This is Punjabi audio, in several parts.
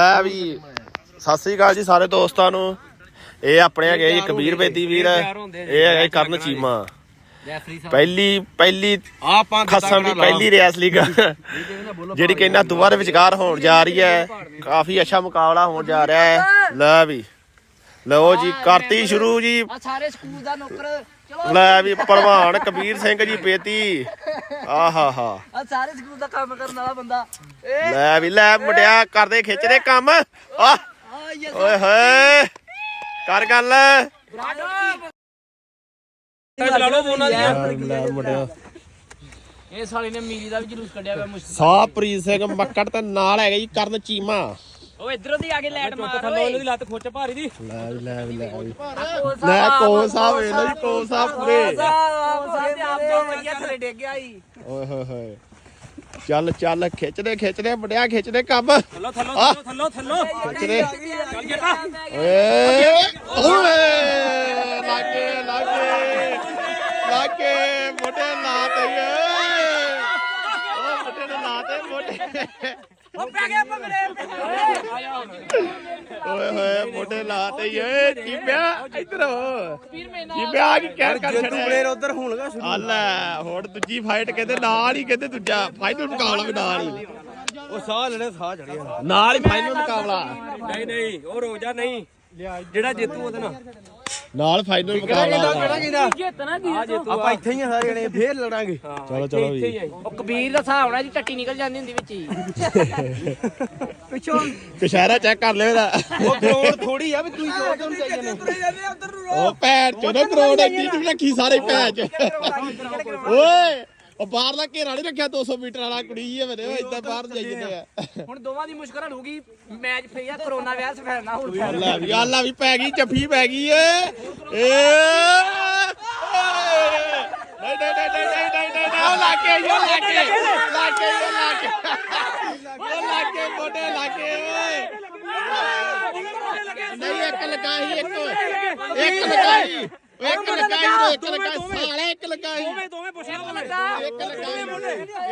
ਲੈ ਵੀ ਸਤਿ ਸ੍ਰੀ ਅਕਾਲ ਜੀ ਸਾਰੇ ਦੋਸਤਾਂ ਨੂੰ। ਇਹ ਆਪਣੇ ਹੈਗੇ ਜੀ ਕਬੀਰ ਬੇਦੀ ਵੀਰ। ਇਹ ਹੈਗਾ ਜੀ ਕਰਨ ਚੀਮਾ। ਰੈਫਰੀ ਸਾਹਿਬ ਪਹਿਲੀ ਪਹਿਲੀ ਆਪਾਂ ਖਸਮ ਦੀ ਪਹਿਲੀ ਰਿਆਸ ਲੀਗ। ਜਿਹੜੀ ਕਿ ਇਹਨਾਂ ਦੋਵਾਂ ਦੇ ਵਿਚਕਾਰ ਹੋਣ ਜਾ ਰਹੀ ਹੈ। ਕਾਫੀ ਅੱਛਾ ਮੁਕਾਬਲਾ ਹੋਣ ਜਾ ਰਿਹਾ ਹੈ। ਲੈ ਵੀ। ਲਓ ਜੀ ਕਰਤੀ ਸ਼ੁਰੂ ਜੀ। ਆ ਸਾਰੇ ਸਕੂਲ ਦਾ ਨੌਕਰ ਲੈ ਵੀ ਪ੍ਰਵਾਨ ਕਬੀਰ ਸਿੰਘ ਜੀ ਬੇਦੀ ਆਹਾ ਹਾ। ਆ ਸਾਰੇ ਸਕੂਲ ਦਾ ਕੰਮ ਕਰਨ ਵਾਲਾ ਬੰਦਾ। ਏ ਲੈ ਵੀ ਲੈ ਮੁੰਡਿਆ ਕਰਦੇ ਖਿੱਚਦੇ ਕੰਮ। ਆ ਓਏ ਹੋਏ। ਕਰ ਗੱਲ। ਚਲਾ ਲੋ ਫੋਨਾਂ ਲੈ ਮੁੰਡਿਆ। ਇਹ ਸਾਲੇ ਨੇ ਮੀਰੀ ਦਾ ਵੀ ਜਲੂਸ ਕੱਢਿਆ ਹੋਇਆ ਮੁਸ਼ਕ ਸਾਹਪ੍ਰੀਤ ਸਿੰਘ ਮੱਕੜ ਤੇ ਨਾਲ ਹੈਗਾ ਜੀ ਕਰਨ ਚੀਮਾ। ਉਹ ਇਧਰੋਂ ਦੀ ਆ ਕੇ ਲੈਟ ਮਾਰ ਓਏ। ਲੱਤ ਖੋਚ ਭਾਰੀ ਦੀ। ਲੈ ਵੀ ਲੈ ਵੀ ਲੈ ਵੀ। ਲੈ ਕੋਲ ਸਾਹਿਬ ਲਓ ਜੀ ਕੋਲ ਸਾਹਿਬ ਪੂਰੇ। ਸਾਹਿਬ ਆਪ ਤੋਂ ਵਧੀਆ ਥਲੇ ਡਿੱਗ ਗਿਆ ਈ। ਓਏ ਹੋਏ ਹੋਏ। ਚੱਲ ਚੱਲ ਖਿੱਚਦੇ ਖਿੱਚਦੇ ਮੁੰਡਿਆ ਖਿੱਚਦੇ ਕੰਮ। ਥੱਲੋ ਥੱਲੋ ਆ। ਥੱਲੋ ਥੱਲੋ ਖਿੱਚਦੇ। ਚੱਲ ਜੱਟਾ। ਓਏ ਓਏ ਲਾਗੇ ਲਾਗੇ ਲਾਗੇ ਮੋਢੇ ਲਾ ਤੇ ਓਏ। ਉਹ ਮੋਢੇ ਨੇ ਲਾ ਤੇ ਮੋਢੇ। ਉਹ ਪੈ ਗਿਆ ਪਕੜੇ ਓਏ ਹੋਏ ਮੋਢੇ ਲਾ ਤੇ ਈ ਓਏ ਜੀਬਿਆ ਇੱਧਰ ਹੋ। ਜੀਬਿਆ ਕੀ ਕਹਿ ਕਰ ਛੜਿਆ ਉਧਰ ਹੋਣਗਾ ਆ ਲੈ ਹੁਣ ਦੂਜੀ ਫਾਈਟ ਕਹਿੰਦੇ ਨਾਲ ਹੀ ਕਹਿੰਦੇ ਦੂਜਾ। ਫਾਈਨਲ ਮੁਕਾਬਲਾ ਵੀ ਨਾਲ ਹੀ। ਉਹ ਸਾਹ ਲੈਣੇ ਸਾਹ ਚੜਿਆ ਨਾਲ ਹੀ ਫਾਈਨਲ ਮੁਕਾਬਲਾ। ਨਹੀਂ ਨਹੀਂ ਉਹ ਰੋਜਾ ਨਹੀਂ। ਜਿਹੜਾ ਜੇਤੂ ਉਹਦੇ ਨਾਲ। ਨਾਲ ਫਾਈਨਲ ਮੁਕਾਬਲਾ ਜਿੱਤਣਾ ਕੀ ਆਪਾਂ ਇੱਥੇ ਹੀ ਆ ਸਾਰੇ ਜਣੇ ਫੇਰ ਲੜਾਂਗੇ। ਚਲੋ ਚਲੋ ਵੀ ਉਹ ਕਬੀਰ ਦਾ ਹਿਸਾਬ ਨਾਲ ਜੀ ਟੱਟੀ ਨਿਕਲ ਜਾਂਦੀ ਹੁੰਦੀ ਵਿੱਚ ਹੀ। ਪਿੱਛੋਂ ਚੈੱਕ ਕਰ ਲਿਓ ਇਹਦਾ। ਉਹ ਕਰੋੜ ਥੋੜੀ ਆ ਵੀ ਤੂੰ ਕਿਉਂ ਕਿਉਂ ਚਾਹੀਏ ਨੇ ਉਹ ਭੈਣ ਚੋਂ ਕਰੋੜ ਐਡੀ ਰੱਖੀ ਸਾਰੇ ਭੈਣ ਚ। ਓਏ! ਉਹ ਬਾਹਰਲਾ ਘੇਰਾ ਨਹੀਂ ਰੱਖਿਆ 200 ਮੀਟਰ ਵਾਲਾ ਕੁੜੀ ਹੀ ਹੈ ਮੇਰੇ ਇਦਾਂ ਬਾਹਰ ਜਾਈ ਜਾਂਦੇ ਆ। ਹੁਣ ਦੋਵਾਂ ਦੀ ਮੁਸ਼ਕਲ ਹਲੂਗੀ ਮੈਚ ਫੇਰ ਕਰੋਨਾ ਵਾਇਰਸ ਫੈਲਣਾ ਹੁਣ ਅੱਲਾ ਵੀ ਅੱਲਾ ਵੀ ਪੈ ਗਈ ਜੱਫੀ ਪੈ ਗਈ ਏ। ਏ। ਨਹੀਂ ਨਹੀਂ ਨਹੀਂ ਨਹੀਂ ਨਹੀਂ ਨਹੀਂ ਨਹੀਂ ਉਹ ਲਾਗੇ ਉਹ ਲਾਗੇ। ਲਾਗੇ ਉਹ ਲਾਗੇ। ਉਹ ਲਾਗੇ ਮੋਢੇ ਲਾਗੇ ਓਏ। ਨਹੀਂ ਇੱਕ ਲਗਾਈ ਇੱਕ। ਇੱਕ ਲਗਾਈ। ਇੱਕ ਲਗਾਈ ਇੱਕ ਲਗਾਈ ਸਾਲੇ ਇੱਕ ਲਗਾਈ। ਦੋਵੇਂ ਪੁੱਛਣਾ ਇੱਕ ਲਗਾਈ।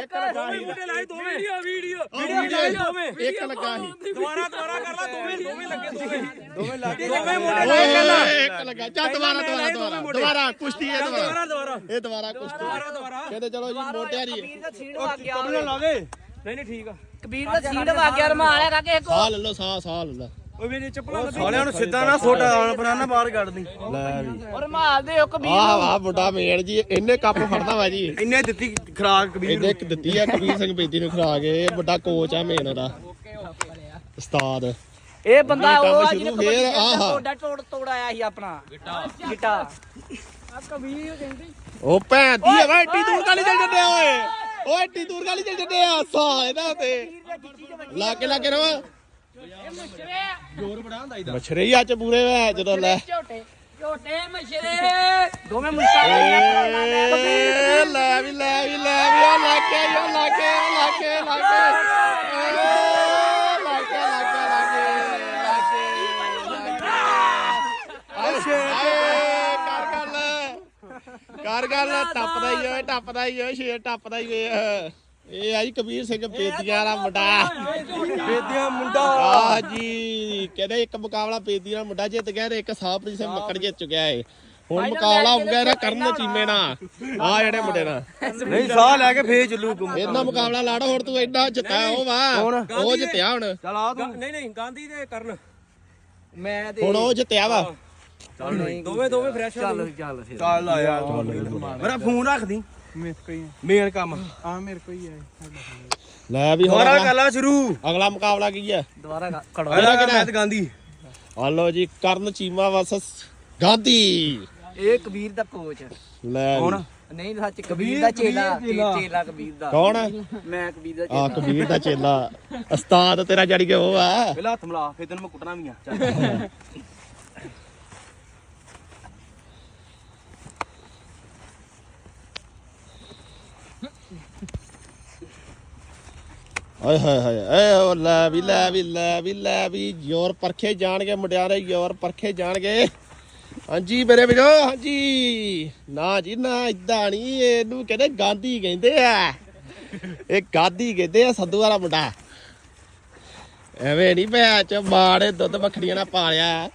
ਇੱਕ ਲਗਾਈ। ਮੁੰਡੇ ਲਾਈ ਦੋਵੇਂ। Video video. ਵੀਡੀਓ ਇੱਕ ਲਗਾਈ। ਦੁਬਾਰਾ ਦੁਬਾਰਾ ਕਰ ਲਾ ਦੋਵੇਂ ਦੋਵੇਂ ਲੱਗੇ ਦੋਵੇਂ। ਦੋਵੇਂ ਲੱਗੇ। ਦੋਵੇਂ ਓਏ ਇੱਕ ਲਗਾ। ਚੱਲ ਦੁਬਾਰਾ ਦੁਬਾਰਾ ਦੁਬਾਰਾ। ਦੁਬਾਰਾ ਕੁਸ਼ਤੀ ਹੈ ਦੁਬਾਰਾ। ਦੁਬਾਰਾ ਇਹ ਦੁਬਾਰਾ ਕੁਸ਼ਤੀ ਦੁਬਾਰਾ ਕਹਿੰਦੇ ਚਲੋ ਜੀ ਮੋਟਿਆ ਜੀ ਕਬੀਰ ਦਾ ਸੀੜ ਵਾ ਗਿਆ ਨਹੀਂ ਨਹੀਂ ਠੀਕ ਆ। ਕਬੀਰ ਦਾ ਸੀੜ ਵਾ ਗਿਆ ਰਮਾਲ ਹੈਗਾ ਕਿ ਕੋ ਸਾਹ ਲੈ ਲਓ ਸਾਹ ਸਾਹ ਲੈ ਲੈ। ਓਏ ਮੇਰੇ ਚੱਪਲਾਂ ਸਾਲਿਆਂ ਨੂੰ ਸਿੱਧਾ ਨਾ ਸੋਡਾ ਆਣ ਬਨਾਨਾ ਬਾਹਰ ਕੱਢ ਦੀ। ਲੈ ਵੀ ਰਮਾਲ ਦੇ ਉਹ ਕਬੀਰ ਆਹ ਵਾਹ ਮੁੰਡਾ ਮੇੜ ਜੀ ਇਹਨੇ ਕੱਪ ਫੜਨਾ ਵਾ ਜੀ। ਇੰਨੇ ਦਿੱਤੀ ਖਰਾਕ ਕਬੀਰ ਇਹਨੇ ਇੱਕ ਦਿੱਤੀ ਆ ਕਬੀਰ ਸਿੰਘ ਬੇਦੀ ਨੂੰ ਖਰਾ ਕੇ ਇਹ ਵੱਡਾ ਕੋਚ ਆ ਮੇਨ ਉਹਦਾ। ਉਸਤਾਦ। ਇਹ ਬੰਦਾ ਕੰਮ ਉਹ ਆ ਸ਼ੁਰੂ ਜਿਹਨੇ ਫੇਰ ਕਬੱਡੀ ਆਹਾ। ਤੋੜਾ ਤੋੜ ਤੋੜ ਆਇਆ ਸੀ ਆਪਣਾ। ਗਿੱਟਾ। ਆ ਕਬੀਰ ਕਹਿੰਦੀ। ਉਹ ਭੈਣ ਦੀ ਵਾ ਏਡੀ ਦੂਰ ਕਾਲੀ ਚੱਲ ਜੱਡੇ ਓਏ। ਓਏ। ਏਡੀ ਦੂਰ ਕਾਲੀ ਚੱਲ ਜੱਡੇ ਆ ਸਾਹ ਇਹਦਾ ਤੇ ਲਾ ਕੇ ਲਾ ਕੇ ਰਵਾ। ਮਛਰੇ ਹੀ ਅੱਜ ਪੂਰੇ ਵੇ ਜਦੋਂ ਲੈ। ਝੋਟੇ ਝੋਟੇ ਮਸ਼ਰੇ ਦੋਵੇਂ ਮੁਸਤਾਫਾ ਏ ਲੈ ਵੀ ਲੈ ਵੀ ਲੈ ਵੀ ਆ ਲਾ ਕੇ ਆ ਲਾ ਕੇ ਆ ਲਾ ਕੇ ਲਾ ਕੇ। ਏ, ਲਾ ਕੇ ਲਾ ਕੇ ਲਾ ਕੇ ਲਾ ਕੇ ਕਰ ਗੱਲ। ਕਰ ਗੱਲ ਟੱਪਦਾ ਹੀ ਓਏ ਟੱਪਦਾ ਹੀ ਓਏ ਸ਼ੇਰ ਟੱਪਦਾ ਹੀ ਓਏ। ਇਹ ਆ ਜੀ ਕਬੀਰ ਸਿੰਘ ਬੇਦੀਆਂ ਵਾਲਾ ਮੁੰਡਾ। ਬੇਦੀਆਂ ਮੁੰਡਾ। ਆ ਜੀ ਕਹਿੰਦੇ ਇੱਕ ਮੁਕਾਬਲਾ ਬੇਦੀਆਂ ਦਾ ਮੁੰਡਾ ਜਿੱਤ ਗਿਆ ਤੇ ਇੱਕ ਸਾਹਪ੍ਰੀਤ ਸਿੰਘ ਮੱਕੜ ਜਿੱਤ ਚੁੱਕਿਆ ਏ। ਹੁਣ ਮੁਕਾਬਲਾ ਹੋਊਗਾ ਇਹਦਾ ਕਰਨ ਚੀਮੇ ਨਾਲ। ਆ? ਜਿਹੜੇ ਮੁੰਡੇ ਨਾਲ। ਨਹੀਂ ਸਾਹ ਲੈ ਕੇ ਫੇਰ ਚੱਲੂ ਇਹਨਾਂ ਮੁਕਾਬਲਾ। ਲਾੜ ਹੋਰ ਤੂੰ ਐਡਾ ਜਿੱਤਿਆ ਉਹ ਵਾ। ਉਹ ਜਿੱਤਿਆ ਹੁਣ। ਚਲ ਆ ਤੂੰ। ਨਹੀਂ ਨਹੀਂ ਗਾਂਧੀ ਦੇ ਕਰਨ। ਮੈਂ ਤੇ ਹੁਣ ਉਹ ਜਿੱਤਿਆ ਵਾ। ਦੋਵੇਂ ਦੋਵੇਂ ਫਰੈਸ਼ ਚੱਲ ਚੱਲ ਚੱਲ ਆ ਯਾਰ। ਮੇਰਾ ਫੋਨ ਰੱਖ ਦੀ। ਮੇਰੇ ਕੋਈ ਮੇਨ ਕੰਮ। ਆ ਮੇਰੇ ਕੋਈ ਹੈ ਲੈ ਵੀ ਹੁਣ ਦੁਬਾਰਾ ਅਗਲਾ- ਕਰ ਲਾ ਸ਼ੁਰੂ। ਅਗਲਾ ਮੁਕਾਬਲਾ ਕੀ ਹੈ? ਦੁਬਾਰਾ ਕੜੋ ਅਗਲਾ ਮੈਂ ਤੇ ਗਾਂਧੀ। ਆ ਲਓ ਜੀ ਕਰਨ ਚੀਮਾ ਵਰਸਸ ਗਾਂਧੀ। ਇਹ ਕਬੀਰ ਦਾ ਕੋਚ ਲੈ ਵੀ। ਕੌਣ? ਨਹੀਂ ਸੱਚ ਕਬੀਰ ਦਾ ਚੇਲਾ। ਚੇਲਾ। ਕਬੀਰ ਦਾ। ਕੌਣ ਹੈ? ਮੈਂ ਕਬੀਰ ਦਾ ਆ ਕਬੀਰ ਦਾ ਚੇਲਾ। ਉਸਤਾਦ ਤੇਰਾ ਜੜੀ ਕੇ ਉਹ ਆ ਪਹਿਲਾਂ ਹੱਥ ਮਿਲਾ ਫੇਰ ਤੈਨੂੰ ਮੈਂ ਕੁੱਟਣਾ ਵੀ ਆ। ਚੱਲ। ਓਏ ਹੋਏ ਹੋਏ ਉਹ ਲੈ ਵੀ ਲੈ ਵੀ ਲੈ ਵੀ ਲੈ ਵੀ ਜ਼ੋਰ ਪਰਖੇ ਜਾਣਗੇ ਮੁੰਡਿਆਰੇ ਜ਼ੋਰ ਪਰਖੇ ਜਾਣਗੇ। ਹਾਂਜੀ ਮੇਰੇ ਵੀਰੋ ਹਾਂਜੀ। ਨਾ ਜੀ ਨਾ ਇਦਾਂ ਨਹੀਂ ਇਹਨੂੰ ਕਹਿੰਦੇ ਗਾਂਧੀ ਕਹਿੰਦੇ ਆ। ਇਹ ਗਾਂਧੀ ਕਹਿੰਦੇ ਆ ਸੰਧੂ ਵਾਲਾ ਮੁੰਡਾ। ਐਵੇਂ ਨਹੀਂ ਭੈ ਚ ਮਾੜੇ ਦੁੱਧ ਬੱਕਰੀਆਂ ਨਾਲ ਪਾਲਿਆ।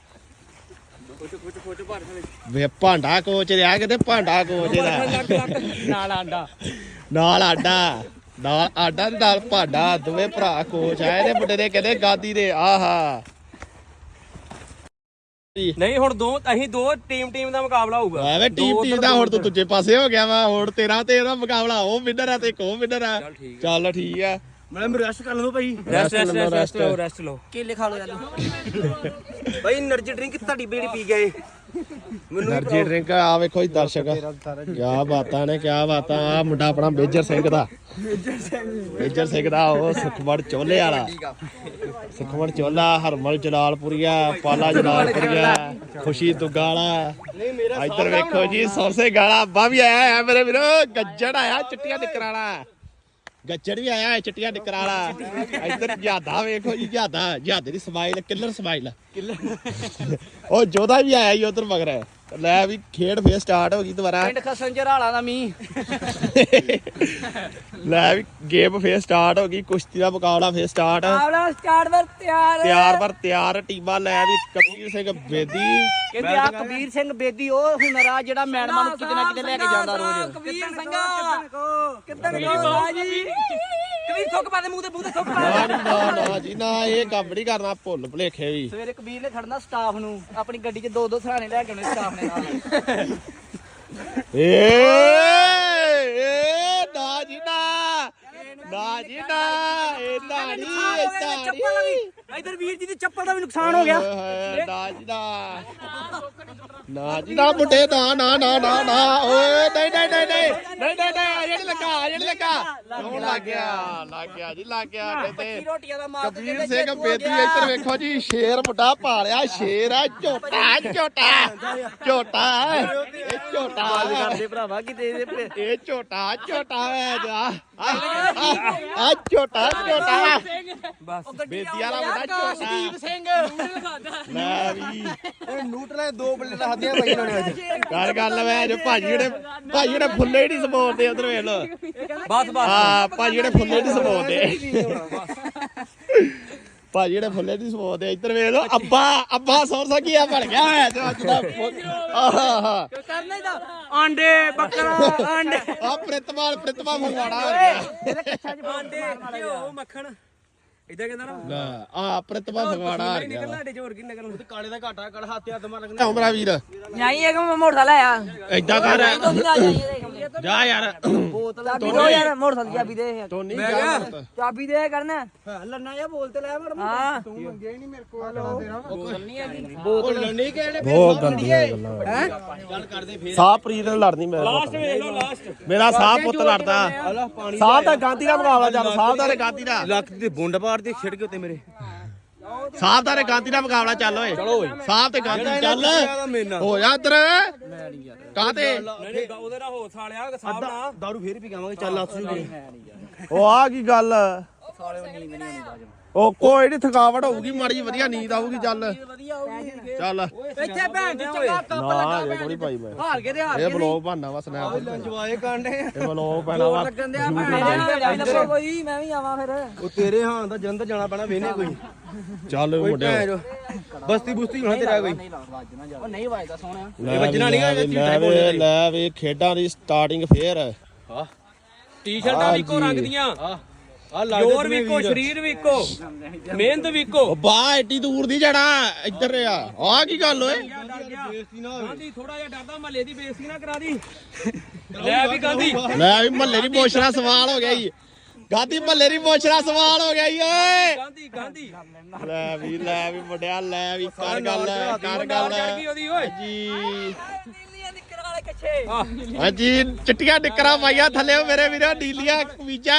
ਵੇ ਭਾਂਡਾ ਕੋਚ ਰਿਆ ਕਿਤੇ ਭਾਂਡਾ ਕੋਚ ਦਾ ਨਾਲ ਆਂਡਾ। ਨਾਲ ਆਡਾ। ਨਾਲ ਆਡਾ ਤੇ ਨਾਲ ਭਾਡਾ ਦੋਵੇਂ ਭਰਾ ਕੋਚ ਆਏ ਨੇ ਮੁੰਡੇ ਦੇ ਕਹਿੰਦੇ ਗਾਦੀ ਦੇ ਆਹਾ। ਨਹੀਂ ਹੁਣ ਦੋ ਅਸੀਂ ਦੋ ਟੀਮ ਟੀਮ ਦਾ ਮੁਕਾਬਲਾ ਹੋਊਗਾ। ਐਵੇਂ ਟੀਮ ਟੀਮ ਦਾ ਹੁਣ ਤੂੰ ਦੂਜੇ ਪਾਸੇ ਹੋ ਗਿਆ ਵਾ ਹੁਣ ਤੇਰਾ ਤੇ ਇਹਦਾ ਮੁਕਾਬਲਾ ਉਹ ਵਿਨਰ ਆ ਤੇ ਇੱਕ ਵਿਨਰ ਆ। ਚੱਲ ਠੀਕ ਆ। ਮੈਂ ਰੈਸਟ ਕਰ ਲਵਾਂ ਭਾਈ। ਰੈਸਟ ਰੈਸਟ ਰੈਸਟ ਰੈਸਟ ਲਓ ਕੇਲੇ ਖਾ ਲਓ ਯਾਰ। ਭਾਈ એનર્ਜੀ ਡਰਿੰਕ ਤੁਹਾਡੀ ਬੇੜੀ ਪੀ ਗਏ। એનર્ਜੀ ਡਰਿੰਕ ਆ ਵੇਖੋ ਜੀ ਦਰਸ਼ਕ। ਕਿਆ ਬਾਤਾਂ ਨੇ ਕਿਆ ਬਾਤਾਂ। ਆ ਮੁੰਡਾ ਆਪਣਾ ਮੇਜਰ ਸਿੰਘ ਦਾ। ਮੇਜਰ ਸਿੰਘ ਦਾ ਉਹ ਸੁਖਮਣ ਚੋਲੇ ਵਾਲਾ। ਸੁਖਮਣ ਚੋਲਾ ਹਰਮਲ ਜਲਾਲਪੁਰੀਆ ਪਾਲਾ ਜਲਾਲਪੁਰੀਆ ਖੁਸ਼ੀ ਦੁਗਾਲਾ। ਇੱਧਰ ਵੇਖੋ ਜੀ ਸੌਸੇ ਗਾਲਾ ਬਾ ਵੀ ਆਇਆ ਹੈ ਮੇਰੇ ਵੀਰੋ। ਗੱਜੜ ਆਇਆ ਚਿੱਟੀਆਂ ਨਿਕਰ ਵਾਲਾ। ਗੱਜੜ ਵੀ ਆਇਆ ਹੈ ਚਿੱਟੀਆਂ ਨਿਕਰਾਂ ਵਾਲਾ ਇੱਧਰ ਜ਼ਿਆਦਾ ਵੇਖੋ ਜੀ ਜ਼ਿਆਦਾ ਜਿਆਦੇ ਦੀ ਸਮਾਈਲ ਕਿਲਰ ਸਮਾਈਲ ਉਹ ਜੋਦਾ ਵੀ ਆਇਆ ਜੀ ਉਧਰ ਮਗਰ। ਲੈ ਵੀ ਖੇਡ ਫੇਰ ਸਟਾਰਟ ਹੋ ਗਈ ਦੁਬਾਰਾ। ਪਿੰਡ ਖਸਨ ਜਰਾਲਾ ਦਾ ਮੀਂਹ। ਲੈ ਵੀ ਗੇਮ ਫੇਰ ਸਟਾਰਟ ਹੋ ਗਈ ਕੁਸ਼ਤੀ ਦਾ ਮੁਕਾਬਲਾ ਫੇਰ ਸਟਾਰਟ ਆਵਲਾ ਸਟਾਰਟ ਵਰ ਤਿਆਰ। ਤਿਆਰ ਪਰ ਤਿਆਰ ਟੀਮਾਂ ਲੈ ਵੀ ਕਬੀਰ ਸਿੰਘ ਬੇਦੀ। ਕਹਿੰਦੇ ਆ ਕਬੀਰ ਸਿੰਘ ਬੇਦੀ ਉਹ ਹੁਨਰ ਆ ਜਿਹੜਾ ਮੈਡਮਾਂ ਨੂੰ ਕਿਤੇ ਨਾ ਕਿਤੇ ਲੈ ਕੇ ਜਾਂਦਾ ਰੋਜ਼। ਕਬੀਰ ਸਿੰਘਾ? ਕਿੱਧਰ ਗਿਆ ਜੀ? ਕਬੀਰ ਥੁੱਕ ਪਾ ਦੇ ਮੂੰਹ ਤੇ ਮੂੰਹ ਤੇ ਥੁੱਕ ਪਾ ਨਾ ਜੀ, ਨਾ ਨਾ ਜੀ ਨਾ ਇਹ ਕੰਮ ਨਹੀਂ ਕਰਨਾ ਭੁੱਲ ਭੁਲੇਖੇ ਵੀ। ਸਵੇਰੇ ਕਬੀਰ ਨੇ ਖੜਨਾ ਸਟਾਫ ਨੂੰ ਆਪਣੀ ਗੱਡੀ 'ਚ ਦੋ ਦੋ ਸਰਾਣੇ ਲੈ ਕੇ ਆਉਣੇ ਸਟਾਫ ਨੇ ਨਾਲ ਏ ਏ ਨਾ ਜੀ ਨਾ। ਨਾ ਜੀ ਨਾ। ਇਹ ਤਾੜੀ ਇਹ ਤਾੜੀ ਇਧਰ ਵੀਰ ਜੀ ਦੀ ਚੱਪਲ ਦਾ ਵੀ ਨੁਕਸਾਨ ਹੋ ਗਿਆ। ਨਾ ਜੀ ਨਾ। ਨਾ ਜੀ ਨਾ ਮੁੰਡੇ ਨਾ ਨਾ ਨਾ ਨਾ ਨਾ। ਓਏ ਨਹੀਂ ਨਹੀਂ ਨਹੀਂ। ਨਹੀਂ ਨਹੀਂ ਲੱਗਾ ਜਿਹੜੀ ਲੱਗਾ ਲੱਗ ਗਿਆ ਲੱਗ ਗਿਆ ਜੀ ਲੱਗ ਗਿਆ। ਕਹਿੰਦੇ ਰੋਟੀਆਂ ਦਾ ਮਾਰ ਕਬੀਰ ਸਿੰਘ ਬੇਦੀ ਇੱਧਰ ਵੇਖੋ ਜੀ ਸ਼ੇਰ ਮੁੰਡਾ ਪਾਲਿਆ ਸ਼ੇਰ ਆ ਝੋਟਾ ਝੋਟਾ ਝੋਟਾ। ਇਹ ਝੋਟਾ ਕਰਦੇ ਭਰਾਵਾ ਕਿਤੇ ਇਹ ਝੋਟਾ ਝੋਟਾ ਹੈ ਜਾ। ਆ ਝੋਟਾ ਝੋਟਾ ਬਸ ਬੇਦੀ ਵਾਲਾ ਮੁੰਡਾ ਝੋਟਾ ਸਿੰਘ। ਲੈ ਵੀ। ਨੂਟਲੇ ਦੋ ਬੱਲੇ ਦਾ ਹੱਦੀਆਂ ਭਾਈ ਇਹਨਾਂ ਨੇ ਅੱਜ। ਗੱਲ ਗੱਲ ਵੇ ਜੋ ਭਾਜੀ ਜਿਹੜੇ ਭਾਜੀ ਜਿਹੜੇ ਫੁੱਲੇ ਹੀ ਨਹੀਂ ਸਪੋਰਟਦੇ ਉਧਰ ਵੇਖ ਲੋ ਬਸ ਬਸ। ਹਾਂ ਭਾਜੀ ਜਿਹੜੇ ਫੁੱਲੇ ਨਹੀਂ ਸਪੋਰਟਦੇ ਭਾਜੀ ਜਿਹੜੇ ਫੁੱਲੇ ਨਹੀਂ ਸਪੋਰਟਦੇ ਇੱਧਰ ਵੇਖ ਲੋ ਅੱਬਾ ਅੱਬਾ ਸੌਰ ਸਕੀਆ ਬਣ ਗਿਆ ਹੈ ਜੋ ਅੱਜ ਦਾ ਆਹਾ ਕਰਨਾ ਹੀ ਦਾ ਆਂਡੇ ਬੱਕਰਾ ਆਂਡੇ। ਆ ਪ੍ਰਿਤਪਾਲ ਪ੍ਰਿਤਪਾ ਫਗਵਾੜਾ ਹੋ ਗਿਆ ਇਹਦੇ ਕੱਛਾਂ 'ਚ ਆਂਡੇ ਘਿਓ ਮੱਖਣ। ਇਦਾਂ ਕਹਿੰਦਾ ਨਾ। ਲੈ ਆ ਪ੍ਰਿਤਪਾ ਫਗਵਾੜਾ ਆ ਗਿਆ। ਨਿਕਲਣਾ ਡੇ ਹੋਰ ਕੀ ਨਿਕਲਣਾ। ਕਾਲੇ ਦਾ ਘਾਟਾ ਕੜ ਹੱਥ ਹੱਥ ਮਾਰ ਲੱਗਣਾ। ਉਮਰਾ ਵੀਰ। ਨਹੀਂ ਇਹ ਮੋਟਰਸਾਈਕਲ ਆਇਆ ਏਦਾਂ ਕਰ। ਨਾ ਜਾਈਏ ਜਾ ਯਾਰ। ਬੋਤਲ ਚਾਬੀ ਦੋ ਯਾਰ ਮੋਟਰਸਾਈਕਲ ਚਾਬੀ ਦੇ। ਟੋਨੀ ਜਾ ਪੁੱਤ। ਚਾਬੀ ਦੇ ਕਰਨਾ। ਲੰਨਾ ਜਾਂ ਬੋਲ ਤੇ ਲੈ ਮੜ ਹਾਂ। ਤੂੰ ਮੰਗਿਆ ਹੀ ਨਹੀਂ ਮੇਰੇ ਕੋਲ ਬਹੁਤ ਗੰਦੀਆਂ ਗੱਲਾਂ। ਸਾਹ ਪ੍ਰੀਤ ਨਾਲ ਲੜਨੀ ਮੇਰੇ ਲਾਸਟ ਵੇਖ ਲਓ ਲਾਸਟ ਮੇਰਾ ਸਾਹ ਪੁੱਤ ਲੜਦਾ। ਸਾਹ ਤਾਂ ਗਾਂਧੀ ਦਾ ਮੁਕਾਬਲਾ ਚੱਲ ਸਾਹ ਦਾ ਤੇ ਗਾਂਧੀ ਦਾ। ਲੱਕ ਤੇ ਬੁੰਡ ਪਾੜ ਦੇ ਛਿੜ ਉੱਤੇ ਮੇਰੇ। ਸਾਹ ਦਾ ਤੇ ਗਾਂਧੀ ਦਾ ਮੁਕਾਬਲਾ ਚੱਲ ਓਏ। ਚਲੋ ਓਏ ਸਾਹ ਤੇ ਗਾਂਧੀ ਚੱਲ। ਹੋ ਜਾ ਇੱਧਰ। ਕਾਤੇ ਨਹੀਂ ਨਹੀਂ ਉਹਦੇ ਨਾਲ ਹੋ ਸਾਲਿਆ ਸਾਹਬ ਨਾ। ਦਾਰੂ ਫੇਰ ਵੀ ਕਾਵਾਂਗੇ ਚੱਲ ਹੱਥ ਜੂ ਉਹ ਆ ਕੀ ਗੱਲ? ਉਹ ਕੋਈ ਨਹੀਂ ਥਕਾਵਟ ਹੋਊਗੀ ਮਾੜੀ ਜਿਹੀ ਵਧੀਆ ਨੀਂਦ ਆਊਗੀ ਚੱਲ। ਚੱਲ। ਇੱਥੇ ਭੈਣ ਚ ਚੰਗਾ ਕੱਪ ਨਾ ਇਹ ਥੋੜੀ ਪਾਈ ਮੈਂ। ਹਾਰ ਕੇ ਤੇ ਹਾਰ ਇਹ ਬਲੌਗ ਬਣਨਾ ਵਾ ਸਨੈਪ ਤੇ ਜਵਾਏ ਕਾਂਡੇ। ਇਹ ਬਲੌਗ ਪੈਣਾ ਵਾ ਲੱਗਣ ਦਿਆ ਮੈਂ ਲੱਭੋ ਕੋਈ ਮੈਂ ਵੀ ਆਵਾਂ ਫਿਰ। ਉਹ ਤੇਰੇ ਹਾਂ ਦਾ ਜੰਦ ਜਾਣਾ ਪੈਣਾ ਵੇਨੇ ਕੋਈ। ਚੱਲ ਭੈਣ ਚੋ। ਬਸਤੀ ਬੁਸਤੀ ਹੋਣਾ ਤੇਰਾ ਕੋਈ। ਉਹ ਨਹੀਂ ਵੱਜਦਾ ਸੋਹਣਿਆ ਲੈ ਵੱਜਣਾ ਨੀ ਗਾ, ਲੈ ਵੇ। ਲੈ ਵੇ ਖੇਡਾਂ ਦੀ ਸਟਾਰਟਿੰਗ ਫੇਰ। ਟੀ-ਸ਼ਰਟਾਂ ਵੀ ਇੱਕੋ ਰੰਗ ਦੀਆਂ। ਆ ਆ ਜੋਰ ਵੀ ਇੱਕੋ ਸਰੀਰ ਵੀ ਇੱਕੋ ਮਿਹਨਤ ਵੀ ਇੱਕੋ। ਬਾ ਏਡੀ ਦੂਰ ਦੀ ਜਾਣਾ ਇੱਧਰ ਆ। ਆ ਕੀ ਗੱਲ ਓਏ? ਗਾਂਧੀ ਥੋੜਾ ਜਿਹਾ ਡਰਦਾ ਮਹੱਲੇ ਦੀ ਬੇਇੱਜ਼ਤੀ ਨਾ ਕਰਾ ਦੀ। ਲੈ ਵੀ ਗਾਂਧੀ। ਲੈ ਵੀ ਮਹੱਲੇ ਦੀ ਮੋਸ਼ਰਾ ਸਵਾਲ ਹੋ ਗਿਆ ਜੀ। ਗਾਦੀ ਮਹੱਲੇ ਦੀ ਮੋਸ਼ਰਾ ਸਵਾਲ ਹੋ ਗਿਆ ਜੀ ਓਏ। ਗਾਂਧੀ ਗਾਂਧੀ। ਲੈ ਵੀ ਲੈ ਵੀ ਮੁੰਡਿਆ ਲੈ ਵੀ ਕਰ ਗੱਲ ਕਰ ਗੱਲ। ਚੜ ਵਾਲੇ ਕੱਛੇ ਹਾਂਜੀ ਚਿੱਟੀਆਂ ਨਿਕਰਾਂ ਪਾਈਆਂ ਥੱਲੇ ਮੇਰੇ ਵੀਰੋ ਨੀਲੀਆਂ ਕਮੀਜ਼ਾਂ।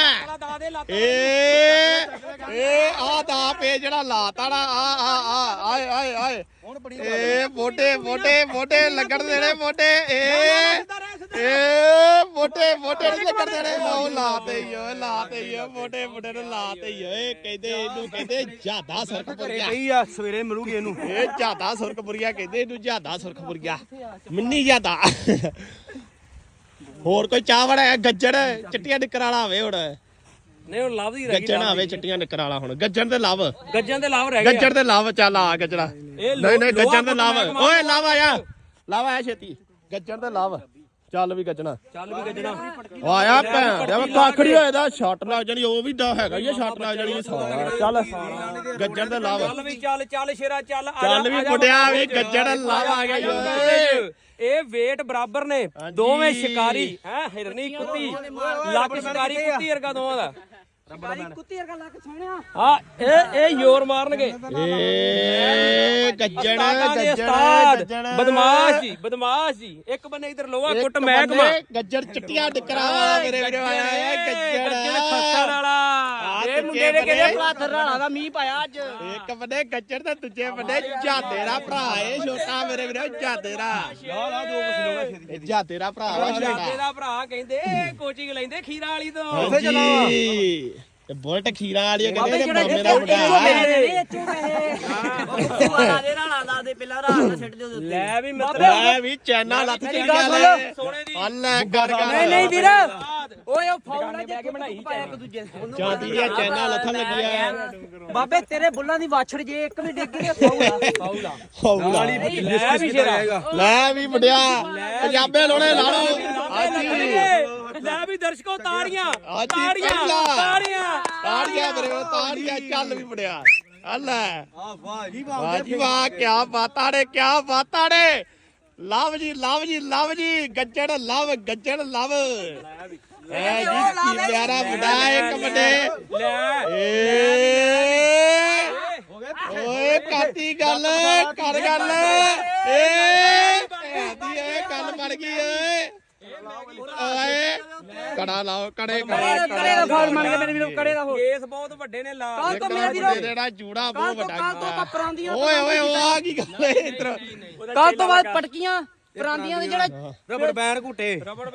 ਏ ਏ ਆ ਦਾ ਪੇ ਜਿਹੜਾ ਲਾਤਾ ਨਾ ਆ ਆ ਆ ਆਏ ਆਏ ਆਏ। ਏ ਮੋਟੇ ਮੋਟੇ ਮੋਟੇ ਲੱਗਣ ਦੇਣੇ ਮੋਟੇ ਏ। ਏ ਮੋਟੇ ਮੋਟੇ ਨਹੀਂ ਲੱਗਣ ਦੇਣੇ ਉਹ ਲਾਤੇ ਹੀ ਓਏ ਲਾਤੇ ਹੀ ਓਏ ਮੋਟੇ ਮੋਟੇ ਨੂੰ ਲਾਤੇ ਹੀ ਓਏ ਕਹਿੰਦੇ ਇਹਨੂੰ ਕਹਿੰਦੇ ਜ਼ਿਆਦਾ ਸੁਰਖਪੁਰੀਆ ਕਈ ਆ ਸਵੇਰੇ ਮਿਲੂਗੀ ਇਹਨੂੰ। ਇਹ ਜ਼ਿਆਦਾ ਸੁਰਖਪੁਰੀਆ ਕਹਿੰਦੇ ਇਹਨੂੰ ਜ਼ਿਆਦਾ ਸੁਰਖਪੁਰੀਆ ਮਿੰਨੀ ਜ਼ਿਆਦਾ। ਹੋਰ ਕੋਈ ਚਾਹ ਵੜਾ ਗੱਜੜ ਚਿੱਟੀਆਂ ਨਿਕਰ ਵਾਲਾ ਹੋਵੇ ਹੁਣ। ਨਹੀਂ ਉਹ ਲਵ ਦੀ ਰਹਿ ਗਈ ਗੱਜਣ ਆਵੇ ਚਿੱਟੀਆਂ ਨਿੱਕਰ ਵਾਲਾ ਹੁਣ। ਗੱਜਣ ਤੇ ਲਵ। ਗੱਜਣ ਦੇ ਲਵ ਰਹਿ ਗਏ ਗੱਜਣ ਤੇ ਲਵ ਚੱਲ ਆ ਇਹ ਨਹੀਂ ਨਹੀਂ ਗੱਜਣ ਤੇ ਲਵ। ਓਏ ਲਵ ਆਇਆ। ਲਵ ਆਇਆ ਛੇਤੀ। ਗੱਜਣ ਤੇ ਲਵ। ਚੱਲ ਵੀ ਗੱਜਣਾ। ਚੱਲ ਵੀ ਗੱਜਣਾ। ਉਹ ਆਇਆ ਭੈਣ ਦੇ ਕਾਖੜੀ ਹੋਏ ਦਾ ਸ਼ਾਟ ਲੱਗ ਜਾਣੀ ਉਹ ਵੀ ਦਾ ਹੈਗਾ ਹੀ ਸ਼ਾਟ ਲੱਗ ਜਾਣੀ ਚੱਲ ਗੱਜਣ ਤੇ ਲਵ। ਚੱਲ ਵੀ ਚੱਲ ਚੱਲ ਸ਼ੇਰਾ ਚੱਲ ਆ ਚੱਲ ਵੀ ਮੁੰਡਿਆ ਵੀ ਗੱਜਣ ਲਵ ਆ ਗਿਆ ਓਏ ਇਹ ਵੇਟ ਬਰਾਬਰ ਨੇ। ਦੋਵੇਂ ਸ਼ਿਕਾਰੀ ਹੈ ਹਿਰਨੀ ਕੁੱਤੀ ਲੱਕ ਸ਼ਿਕਾਰੀ ਕੁੱਤੀ ਵਰਗਾ ਦੋਵਾਂ ਦਾ। ਕੁੱਤੀ ਵਰਗਾ ਲੱਕ ਸੋਹਣਿਆ। ਹਾਂ ਇਹ ਇਹ ਯੋਰ ਮਾਰਨਗੇ। ਏ ਗੱਜਣ ਉਸਤਾਦਾਂ ਦੇ ਗੱਜਣ ਉਸਤਾਦ। ਗੱਜਣ ਬਦਮਾਸ਼ ਜੀ ਬਦਮਾਸ਼ ਜੀ। ਇੱਕ ਬੰਨੇ ਇਧਰ ਲੋਹਾ ਇੱਕ ਕੁੱਟ ਮਹਿਕਮਾ। ਬੰਨੇ ਗੱਜਣ ਚਿੱਟੀਆਂ ਡਿਕਰਾ ਵਾਲਾ ਮੇਰੇ ਵੀਰੇ ਆਇਆ ਹੈ ਗੱਜਣ ਗੱਜਣ ਖੱਸਰ ਵਾਲਾ। ਇਹ ਮੁੰਡੇ ਨੇ ਕਹਿੰਦੇ ਪਲਾਥਰ ਰਾਣਾ ਦਾ ਮੀਂਹ ਪਾਇਆ ਅੱਜ। ਇੱਕ ਬੰਨੇ ਗੱਜਣ ਤੇ ਦੂਜੇ ਬੰਨੇ ਜਾਦੇ ਦਾ ਭਰਾ ਏ ਛੋਟਾ ਮੇਰੇ ਵੀਰੇ ਜਾਦੇ ਦਾ ਇਹ ਜਾਦੇ ਦਾ ਭਰਾ ਵਾ ਜਾਤੇ ਛੋਟਾ। ਦਾ ਭਰਾ ਕਹਿੰਦੇ ਕੋਚਿੰਗ ਲੈਂਦੇ ਖੀਰਾ ਵਾਲੀ ਤੋਂ। ਤੇ ਬੁਲਟ ਖੀਰਾ ਵਾਲੀ ਕਹਿੰਦੇ ਤੇ ਮਾਮੇ ਦਾ ਮੁੰਡਾ ਲੈ ਵੀ ਮਿੱਤਰ ਲੈ ਵੀ ਚੈਨਾ ਲੱਤ ਗੱਲ ਗਿਆ। ਲੈ। ਸੋਨੇ ਦੀ ਹੱਲੇ ਗੱਲ ਕਰ ਨਹੀਂ ਨਹੀਂ ਵੀਰ। ਓਏ ਉਹ ਫੌਲ ਹੈ ਜੇ ਬਣਾਈ ਪਾਇਆ ਇੱਕ ਦੂਜੇ ਨੂੰ। ਜਾਂਦੀ ਦੀਆਂ ਚੈਨਾ ਲੱਥਾਂ ਲੱਗੀਆਂ। ਬਾਬੇ ਤੇਰੇ ਬੁੱਲਾਂ ਦੀ ਵਾਛੜ ਜੇ ਇੱਕ ਵੀ ਡਿੱਗੀ ਤੇ ਫੌਲ ਆ ਹੌਲਾ ਲੈ ਵੀ ਸ਼ੇਰਾ ਲੈ ਵੀ ਮੁੰਡਿਆ। ਪੰਜਾਬੇ ਲੋਣੇ ਲਾ ਲਓ ਹਾਂਜੀ ਲੈ ਵੀ ਦਰਸ਼ਕੋ ਤਾੜੀਆਂ ਤਾੜੀਆਂ। ਪਹਿਲਾ। ਤਾੜੀਆਂ। ਤਾੜੀਆਂ ਮੇਰੇ ਕੋਲ ਤਾੜੀਆਂ ਚੱਲ ਵੀ ਮੁੰਡਿਆ। ਹੱਲੇ ਆ ਵਾਹ ਜੀ ਵਾਹ ਵਾਹ ਜੀ ਵਾਹ ਕੀ ਬਾਤਾਂ ਨੇ ਕੀ ਬਾਤਾਂ ਨੇ ਲਵ ਜੀ ਲਵ ਜੀ ਲਵ ਜੀ ਗੱਜਣ ਲਵ ਗੱਜਣ ਲਵ। ਐ ਜੀ ਕੀ ਪਿਆਰਾ ਮੁੰਡਾ ਇੱਕ ਵੱਡੇ ਲੈ ਏ। ਓਏ ਕਾਤੀ ਗੱਲ ਕਰ ਗੱਲ। ਏ। ਭੈਦੀ ਏ ਗੱਲ ਬਣ ਗਈ ਓਏ ਓਏ ਕੜਾ ਲਾਓ ਕੜੇ ਕੜੇ ਕੜੇ ਦਾ ਫੌਲ ਮੰਨ ਕੇ ਮੇਰੇ ਵੀਰੋ ਕੜੇ ਦਾ ਹੋ ਕੇਸ ਬਹੁਤ ਵੱਡੇ ਨੇ ਲਾ ਕੱਲ ਤੋਂ ਮੇਰੇ ਵੀਰੋ ਜਿਹੜਾ ਜੂੜਾ ਬਹੁਤ ਵੱਡਾ ਕੱਲ ਤੋਂ ਤਾਂ ਪਰਾਂਦੀਆਂ ਓਏ ਓਏ ਉਹ ਆ ਕੀ ਗੱਲ ਏ ਇਧਰ? ਕੱਲ ਤੋਂ ਬਾਅਦ ਪਟਕੀਆਂ ਪਰਾਂਦੀਆਂ ਦੇ ਜਿਹੜਾ ਰਬੜ ਬੈਂਡ ਘੁੱਟੇ।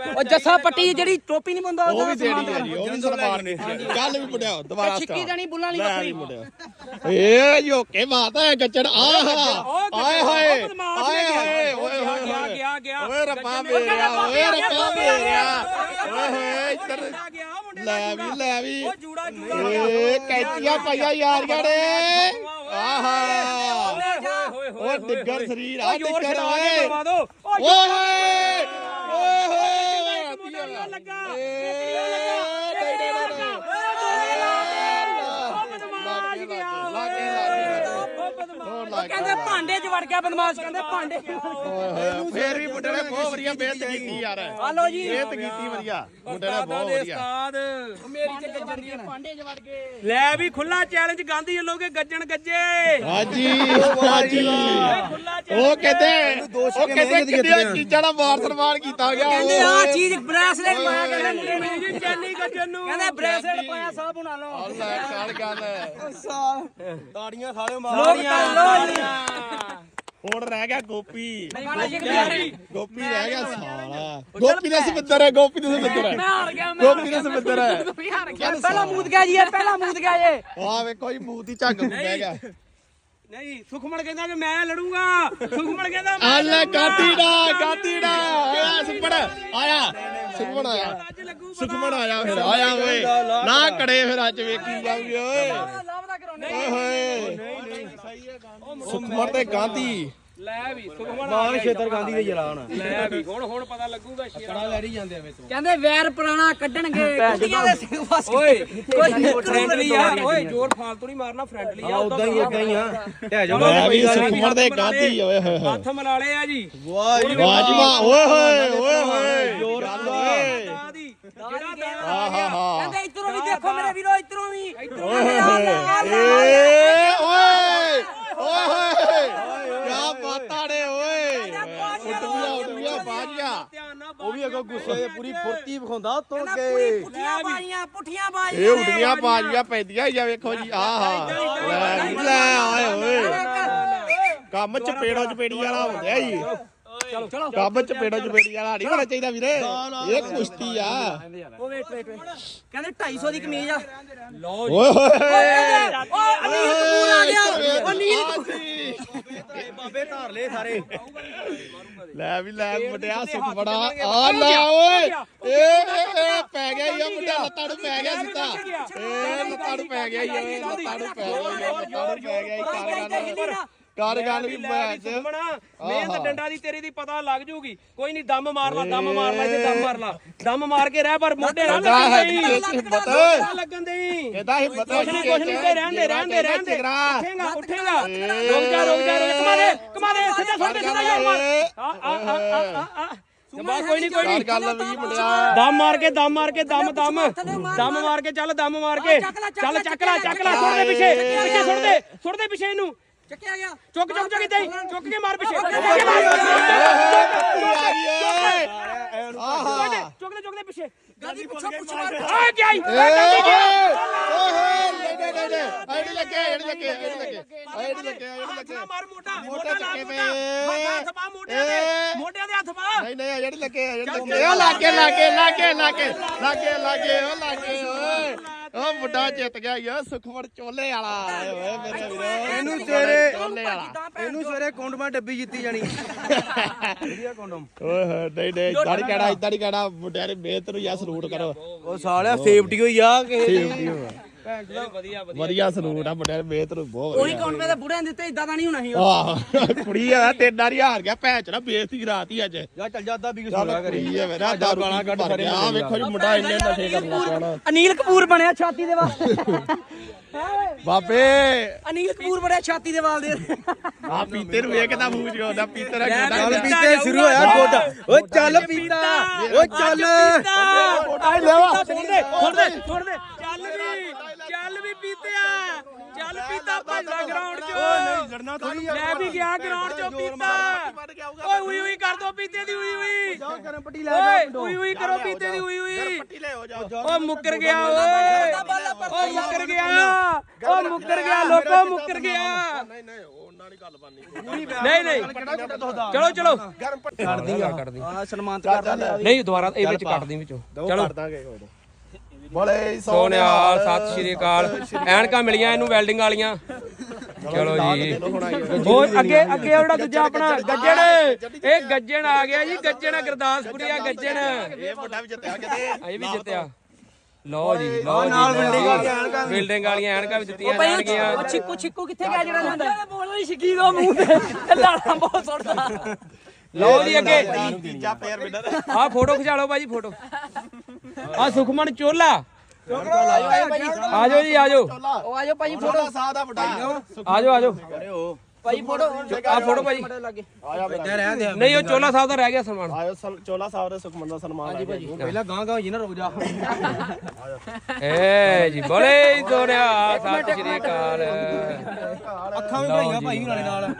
ਉਹ ਜੱਸਾ ਪੱਟੀ ਜਿਹੜੀ ਟੋਪੀ ਨਹੀਂ ਬੰਦਾ ਉਹ ਵੀ ਦੇਣੀ ਹੈ ਜੀ ਉਹ ਵੀ ਸਲਮਾਨ ਨੇ ਗੱਲ ਵੀ ਮੁੰਡਿਆ ਦੁਬਾਰਾ ਛਿੱਕੀ ਦੇਣੀ ਬੁੱਲਾਂ ਵੱਖਰੀ। ਵੀ ਮੁੰਡਿਆ ਏ ਯੋਕੇ ਮਾਤਾ ਹੈ ਗੱਜਣ ਆਹਾ ਆਏ ਹਾਏ ਆਏ ਹਾਏ ਓਏ ਹੋਏ ਹੋਏ ਗਿਆ। ਓਏ ਰੱਬਾ ਮੇਰਿਆ ਓਏ ਰੱਬਾ ਮੇਰਿਆ। ਓਏ ਹੋਏ ਇੱਧਰ ਲੈ ਵੀ ਲੈ ਵੀ। ਉਹ ਜੂੜਾ ਜੂੜਾ ਏ ਕੈਚੀਆਂ ਪਾਈਆਂ ਯਾਰੀਆਂ ਨੇ ਆਹਾ। ਓਏ ਡਿੱਗਰ ਸਰੀਰ ਆ ਡਿੱਗਰ ਓਏ। ਓਏ ਓਏ ਨਾ ਲੱਗਾ ਬਦਮਾਸ਼ ਗਿਆ ਲਾਗੇ ਕਹਿੰਦੇ ਭਾਂਡੇ 'ਚ ਵੜ ਗਿਆ ਬਦਮਾਸ਼ ਕਹਿੰਦੇ ਭਾਂਡੇ ਫੇਰ ਵੀ ਮੁੰਡੇ ਨੇ ਬਹੁਤ ਵਧੀਆ ਮਿਹਨਤ ਕੀਤੀ ਯਾਰ। ਹਲੋ ਜੀ। ਮਿਹਨਤ ਕੀਤੀ ਵਧੀਆ। ਮੁੰਡੇ ਨੇ ਬਹੁਤ ਵਧੀਆ। ਉਸਤਾਦ। ਮੇਰੀ ਤੇ ਗੱਜਣ ਦੀ ਭਾਂਡੇ 'ਚ ਵੜ ਗਏ। ਲੈ ਵੀ ਖੁੱਲਾ ਚੈਲੰਜ ਗਾਂਧੀ ਵੱਲੋਂ ਗੱਜਣ ਗੱਜੇ। ਹਾਜੀ ਹਾਜੀ ਖੁੱਲਾ ਉਹ ਕਹਿੰਦੇ ਉਹ ਕਹਿੰਦੇ ਕਿੰਨੀਆਂ ਚੀਜ਼ਾਂ ਦਾ ਮਾਰ ਸਨਮਾਨ ਕੀਤਾ ਗਿਆ। ਕਹਿੰਦੇ ਆ ਚੀਜ਼ ਬ੍ਰੈਸਲੇਟ ਪਾਇਆ ਕਹਿੰਦੇ ਮੁੰਡੇ ਨੇ। ਜੀ ਚੈਨੀ ਗੱਜਣ ਨੂੰ। ਕਹਿੰਦੇ ਬ੍ਰੈਸਲੇਟ ਪਾਇਆ ਸਭ ਬਣਾ ਲਓ। ਅੱਲਾ ਕਾਲ ਗੱਲ ਤਾੜੀਆਂ ਸਾਲੇ ਲੋਕ ਤਾਂ ਲੋ ਹੁਣ ਰਹਿ ਗਿਆ ਗੋਪੀ। ਮੈਂ ਗੋਪੀ ਰਹਿ ਗਿਆ ਸਾਲਾ। ਗੋਪੀ ਦਾ ਸਮੁੰਦਰ ਹੈ ਗੋਪੀ ਦਾ ਸਮੁੰਦਰ ਹੈ। ਹਾਰ ਗਿਆ ਮੈਂ ਗੋਪੀ ਦਾ ਸਮੁੰਦਰ ਹੈ। ਪਹਿਲਾ ਮੂਤ ਗਿਆ ਜੀ ਇਹ ਪਹਿਲਾ ਮੂਤ ਗਿਆ ਇਹ ਆ ਵੇਖੋ ਜੀ ਮੂੰਹ ਦੀ ਝੱਗ ਬਹਿ ਗਿਆ ਨਹੀਂ ਸੁਖਮਣ ਕਹਿੰਦਾ ਕਿ ਮੈਂ ਲੜੂੰਗਾ। ਸੁਖਮਣ ਕਹਿੰਦਾ ਮੈਂ ਦਾ ਗਾਤੀ ਦਾ ਆਇਆ। ਸੁਖਮਣ ਆਇਆ। ਸੁਖਮਣ ਆਇਆ ਸੁਖਮਣ ਆਇਆ ਫਿਰ। ਆਇਆ ਓਏ। ਨਾ ਕੜੇ ਫਿਰ ਅੱਜ ਵੇਖੀ ਜਾਊਗੀ ਓਏ। ਓਏ। ਹੋਏ ਸੁਖਮਣ ਤੇ ਗਾਂਧੀ। ਲੈ ਵੀ ਸੁਖਮਣ ਮਾਨ ਖੇਤਰ ਗਾਂਧੀ ਦੇ ਹੁਣ ਲੈ ਵੀ ਹੁਣ ਹੁਣ ਪਤਾ ਲੱਗੂਗਾ ਸ਼ੇਰਾ ਲੈ ਰਹੀ ਜਾਂਦੇ ਆ ਵਿੱਚ ਕਹਿੰਦੇ ਵੈਰ ਪੁਰਾਣਾ ਕੱਢਣਗੇ। ਕੁੱਤੀਆਂ ਦੇ ਸਿੰਘ ਫਸ ਓਏ ਕੋਈ ਫ੍ਰੈਂਡਲੀ ਆ। ਓਏ ਜ਼ੋਰ ਫਾਲਤੂ ਨਹੀਂ ਮਾਰਨਾ ਫ੍ਰੈਂਡਲੀ ਆ ਉਦਾਂ ਹੀ ਇਦਾਂ ਹੀ ਆ। ਢਹਿ ਜਾ ਲੈ ਵੀ ਸੁਖਮਣ ਦੇ ਗਾਂਧੀ ਓਏ ਹੋਏ ਹੋਏ। ਹੱਥ ਮਿਲਾਲੇ ਆ ਜੀ। ਵਾਹ ਜੀ ਵਾਹ ਜੀ ਵਾਹ। ਓਏ ਹੋਏ ਓਏ ਹੋਏ। ਜੋਰ ਓਏ ਉਸਤਾਦ ਹੀ ਜਿਹੜਾ ਦਾਣਾ ਕਹਿੰਦੇ ਇਧਰੋਂ ਵੀ ਦੇਖੋ ਮੇਰੇ ਵੀਰੋ ਇਧਰੋਂ ਵੀ। ਓਏ ਹੋਏ। ਏ। ਓਏ ਓਏ ਹੋਏ ਕੀ ਬਾਤਾਂ ਨੇ ਓਏ ਉੱਡਵੀਆਂ ਉੱਡਵੀਆਂ ਬਾਜੀਆਂ ਧਿਆਨ ਅਗੋ ਗੁੱਸੇ ਦੇ ਪੂਰੀ ਫੁਰਤੀ ਵਿਖਾਉਂਦਾ ਤੋਂ ਪੂਰੀ ਕੇ ਪੁੱਠੀਆਂ ਬਾਈਆਂ ਪੁੱਠੀਆਂ ਬਾਈਆਂ ਇਹ ਉੱਡਵੀਆਂ ਬਾਜੀਆਂ ਪੈਂਦੀਆਂ ਜਾਂ ਵੇਖੋ ਜੀ ਆਹ ਲੈ ਆਏ ਓਏ ਕੰਮ ਚ ਪੇੜੋ ਚ ਪੇੜੀ ਵਾਲਾ ਹੁੰਦਿਆ ਜੀ। ਚਲੋ ਚਲੋ। ਕੰਮ ਚ ਪੇੜੋ ਚ ਪੇੜੀ ਵਾਲਾ ਨਹੀਂ ਹੋਣਾ ਚਾਹੀਦਾ ਵੀਰੇ। ਇਹ ਕੁਸ਼ਤੀ ਆ। ਉਹ ਵੇਟ ਵੇਟ ਵੇਟ ਕਹਿੰਦੇ 250 ਦੀ ਕਮੀਜ਼ ਆ। ਓਏ ਹੋਏ ਓਏ ਅਨੀਲ ਕਪੂਰ ਆ ਗਿਆ। ਉਹ ਨੀਲ ਕਪੂਰ। ਬਾਬੇ ਧਾਰ ਲਏ ਸਾਰੇ। ਲੈ ਵੀ ਲੈ ਮੁੰਡਿਆ ਸੁੱਖ ਬੜਾ। ਆ ਲੈ ਓਏ। ਇਹ ਇਹ ਇਹ ਪੈ ਗਿਆ ਯਾ ਮੁੰਡਾ ਲੱਤਾਂ ਨੂੰ ਪੈ ਗਿਆ ਸਿੱਧਾ। ਇਹ ਲੱਤਾਂ ਨੂੰ ਪੈ ਗਿਆ ਯਾ ਲੱਤਾਂ ਨੂੰ ਪੈ ਗਿਆ ਯਾ ਲੱਤਾਂ ਨੂੰ ਪੈ ਗਿਆ ਕਾਰ ਗੱਲ ਕਾਰ ਗੱਲ ਵੀ ਮੈਚ ਮਿਹਨਤ ਡੰਡਾ ਦੀ ਤੇਰੀ ਦੀ ਪਤਾ ਲੱਗ ਜੂਗੀ। ਕੋਈ ਨਹੀਂ ਦਮ ਮਾਰ ਲਾ ਦਮ ਮਾਰ ਲਾ ਇੱਥੇ ਦਮ ਮਾਰ ਲਾ। ਦਮ ਮਾਰ ਕੇ ਰਹਿ ਪਰ ਮੋਢੇ ਨਾ ਕਹਿੰਦਾ ਹੈ ਲੱਗਣ ਕਿ ਦੇਈ। ਹਿੰਮਤ। ਨਾ ਲੱਗਣ ਦੇਈ। ਕਹਿੰਦਾ ਹਿੰਮਤ ਕੁਛ ਨਹੀਂ ਕੁਛ ਨਹੀਂ ਤੇ ਰਹਿਣ ਦੇ ਰਹਿਣ ਦੇ ਰਹਿਣ ਦੇ। ਉੱਠੇਗਾ ਉੱਠੇਗਾ। ਰੁਕ ਜਾ ਰੁਕ ਜਾ ਰੁਕ ਕਮਾ ਦੇ ਕਮਾ ਦੇ ਸਿੱਧਾ ਸੁੱਟ ਦੇ ਸਿੱਧਾ ਯਾਰ ਮਾਰ। ਆ ਆ ਆ ਆ ਆ ਜਮਾ ਕੋਈ ਨਹੀਂ ਕੋਈ ਨਹੀਂ ਕਾਰ ਗੱਲ ਵੀ ਮੁੰਡਿਆ। ਦਮ ਮਾਰ ਕੇ ਦਮ ਮਾਰ ਕੇ ਦਮ ਦਮ। ਦਮ ਮਾਰ। ਕੇ ਚੱਲ ਦਮ ਮਾਰ ਕੇ। ਚੱਲ ਚੱਕ ਲੈ। ਚੱਕ ਲੈ ਸੁੱਟ ਦੇ ਪਿੱਛੇ ਪਿੱਛੇ ਸੁੱਟ ਦੇ ਸੁੱਟ ਦੇ ਪਿੱਛੇ ਇਹਨੂੰ। ਚੱਕਿਆ ਗਿਆ ਚੁੱਕ ਚੁੱਕ ਚੁੱਕ ਇੱਥੇ ਹੀ, ਚੁੱਕ ਕੇ ਮਾਰ ਪਿੱਛੇ ਚੁੱਕ ਕੇ ਮਾਰ ਆ ਗਈ ਓਏ ਆਹਾ ਚੁੱਕ ਦੇ ਚੁੱਕ ਦੇ ਪਿੱਛੇ ਗਾਦੀ ਪੁੱਛੋ ਪੁੱਛ ਮਾਰ ਆ ਗਿਆ ਨਹੀਂ ਲੱਗੇ ਲੱਗੇ ਲੱਗੇ ਲੱਗੇ ਲੱਗੇ ਨਾ ਮਾਰ ਮੋਟਾ ਮੋਢੇ ਮੋਟਾ ਨਾ ਚੱਕੇ ਮੋਟਾ ਪਏ। ਹੱਥ ਪਾ ਮੋਢਿਆਂ ਦੇ ਏ। ਮੋਢਿਆਂ ਦੇ ਹੱਥ ਪਾ ਨਹੀਂ ਨਹੀਂ ਜਿਹੜੀ ਲੱਗੇ ਜਿਹੜੀ ਲੱਗੇ ਉਹ ਲਾਗੇ ਲਾਗੇ ਲਾਗੇ ਲਾਗੇ ਲਾਗੇ ਲਾਗੇ ਉਹ ਲਾਗੇ ਓਏ ਉਹ ਮੁੰਡਾ ਜਿੱਤ ਗਿਆ ਯਾ ਸੁਖਵਰ ਚੋਲੇ ਵਾਲਾ। ਓਏ ਓਏ ਮੇਰੇ ਵੀਰੋ ਇਹਨੂੰ ਤੇਰੇ ਚੋਲੇ ਵਾਲਾ। ਇਹਨੂੰ ਸਵੇਰੇ ਕੌਂਡਮਾ ਡੱਬੀ ਜਿੱਤੀ ਜਾਣੀ। ਵਧੀਆ ਕੌਂਡਮ? ਓਏ ਹੋਏ ਨਹੀਂ ਨਹੀਂ ਨਹੀਂ ਕਹਿਣਾ ਇਦਾਂ ਨਹੀਂ ਕਹਿਣਾ ਮੁੰਡਿਆਂ ਨੇ ਮਿਹਨਤ ਨੂੰ ਯਾ ਸਲੂਟ ਕਰੋ। ਉਹ ਸਾਲਿਆ ਸੇਫਟੀ ਹੋਈ ਆ ਕਿਸੇ ਦੀ। ਵਧੀਆ ਵਧੀਆ। ਸਲੂਟ ਆ ਮੁੰਡਿਆਂ ਨੇ ਮਿਹਨਤ ਨੂੰ ਬਹੁਤ ਉਹੀ ਵਧੀਆ। ਕੌਣ ਦੇ ਬੁੜਿਆਂ ਦਿੱਤੇ ਇਦਾਂ ਦਾ ਨਹੀਂ ਹੋਣਾ ਸੀ ਆਹ ਕੁੜੀ ਆ ਤਿੰਨ ਵਾਰੀ ਹਾਰ ਗਿਆ ਭੈਣ ਚ ਨਾ ਬੇਇੱਜ਼ਤੀ ਕਰਾਤੀ ਅੱਜ। ਜਾ ਚੱਲ ਜਾ ਅੱਧਾ ਵੀ ਚੱਲ ਕੁੜੀ ਆ ਮੇਰਾ ਦਾਰੂ ਗਾਲਾਂ ਕੱਢ ਫਰੇ ਆ ਵੇਖੋ ਜੀ ਮੁੰਡਾ ਇੰਨੇ ਨਸ਼ੇ ਕਰਨ ਲੱਗ ਪਿਆ ਨਾ ਅਨੀਲ ਕਪੂਰ ਬਣਿਆ ਛਾਤੀ ਦੇ ਵਾਲ। ਬਾਬੇ। ਅਨੀਲ ਕਪੂਰ ਬਣਿਆ ਛਾਤੀ ਦੇ ਵਾਲ ਦੇ। ਆ ਪੀਤੇ ਨੂੰ ਵੇਖਦਾ ਮੂੰਹ ਚ ਹੁੰਦਾ ਪੀਤੇ ਦਾ ਚੱਲ ਗੋਡਾ ਪੀਤੇ ਸ਼ੁਰੂ ਹੋਇਆ ਗੋਡਾ। ਓ ਚੱਲ ਪੀਤਾ। ਓ ਚੱਲ। ਆਈ ਲੈਵਾ ਸੁਣ ਦੇ ਸੁਣ ਦੇ ਸੁਣ ਦੇ। ਚੱਲ ਵੀ ਚੱਲ ਵੀ ਪੀਤਿਆ ਚੱਲ ਪੀਤਾ ਭੱਜਦਾ ਗਰਾਊਂਡ 'ਚ। ਲੜਨਾ ਥੋੜੀ ਲੈ ਵੀ ਗਿਆ ਗਰਾਊਂਡ 'ਚ ਪੀਤਾ। ਓਏ ਉਈ ਉਈ ਕਰ ਦੋ ਪੀਤੇ ਦੀ ਉਈ ਉਈ। ਗਰਮ ਪੱਟੀ ਓਏ ਉਈ ਉਈ ਕਰੋ ਪੀਤੇ ਦੀ ਉਈ ਉਈ। ਲੈ ਹੋ ਜਾ ਓ ਮੁੱਕਰ ਗਿਆ ਓਏ। ਓ ਮੁੱਕਰ ਗਿਆ। ਓ ਮੁੱਕਰ ਗਿਆ ਲੋਕੋ ਮੁੱਕਰ ਗਿਆ। ਨਹੀਂ ਨਹੀਂ ਉਹਨਾਂ ਦੀ ਗੱਲ ਬਣਨੀ। ਨਹੀਂ ਨਹੀਂ। ਚਲੋ ਚਲੋ। ਕੱਢਦੀ ਆ। ਕੱਢਦੀ ਆ ਸਨਮਾਨਤ ਕਰਦਾ ਨਹੀਂ ਦੁਬਾਰਾ ਇਹ ਵਿੱਚ ਕੱਟ ਦੀ ਵਿੱਚੋਂ। ਚਲੋ। ਕਰ ਦਾਂਗੇ ਕੋਈ ਬੋਲੇ ਸੋਨਿਆਲ ਸਤਿ ਸ਼੍ਰੀ ਅਕਾਲ। ਐਨਕਾਂ ਮਿਲੀਆਂ ਇਹਨੂੰ ਵੈਲਡਿੰਗ ਵਾਲੀਆਂ। ਚਲੋ ਜੀ। ਹੋਰ ਅੱਗੇ ਅੱਗੇ ਜਿਹੜਾ ਦੂਜਾ ਆਪਣਾ ਗੱਜਣ ਇਹ ਗੱਜਣ ਆ ਗਿਆ ਜੀ ਗੱਜਣ ਗੁਰਦਾਸਪੁਰੀਆ ਗੱਜਣ ਇਹ ਵੱਡਾ ਵੀ ਜਿੱਤਿਆ ਕਿਤੇ। ਇਹ ਵੀ ਜਿੱਤਿਆ। ਲਓ ਜੀ ਲਓ ਜੀ ਨਾਲ ਬਿਲਡਿੰਗ ਵਾਲੀਆਂ ਐਨਕਾਂ ਵੀ। ਬਿਲਡਿੰਗ ਵਾਲੀਆਂ ਐਨਕਾਂ ਵੀ ਦਿੱਤੀਆਂ ਭਾਈ ਜਾਣਗੀਆਂ। ਉਹ ਛਿੱਕੂ ਛਿੱਕੂ ਕਿੱਥੇ ਗਿਆ ਜਿਹੜਾ ਜਾਂਦਾ ਬੋਲ ਨਹੀਂ ਛਿੱਕੀ ਦੋ ਮੂੰਹ ਤੇ। ਲਾਣਾ ਬਹੁਤ ਸੁੱਟਦਾ। ਲਓ ਜੀ ਅੱਗੇ। ਤੀਜਾ ਆ ਫੋਟੋ ਖਿਚਾ ਲਓ ਭਾਜੀ ਫੋਟੋ। ਆ ਸੁਖਮਨ ਚੋਲਾ। ਆਜੋ ਜੀ ਆਜੋ ਉਹ ਆਜੋ ਭਾਈ ਫੋਟੋ। ਫੋਟੋ। ਸਾਹ ਦਾ ਵੱਡਾ ਆਜੋ ਆਜੋ ਭਾਈ ਫੋਟੋ ਆ ਫੋਟੋ ਭਾਜੀ ਲੱਗੇ। ਆਇਆ ਬੇਟਾ ਰਹਿਣ ਦੇ ਨਹੀਂ ਉਹ ਚੋਲਾ ਸਾਹਿਬ ਦਾ ਰਹਿ ਗਿਆ ਸਨਮਾਨ ਆਇਓ ਸਲ- ਚੋਲਾ ਸਾਹਿਬ ਦੇ ਸੁਖਮਨ ਦਾ ਸਨਮਾਨ ਹਾਂਜੀ ਭਾਜੀ। ਪਹਿਲਾਂ ਗਾਂ ਗਾਂ ਹੋਈ ਨਾ ਰੁਕ ਜਾ। ਏ ਜੀ ਬੜੇ ਦੋਰਿਆ ਸਤਿ ਸ਼੍ਰੀ ਅਕਾਲ। ਅੱਖਾਂ ਵੀ ਬਣਾਈਆਂ ਭਾਈ ਹੁਣਾਂ ਨਾਲ।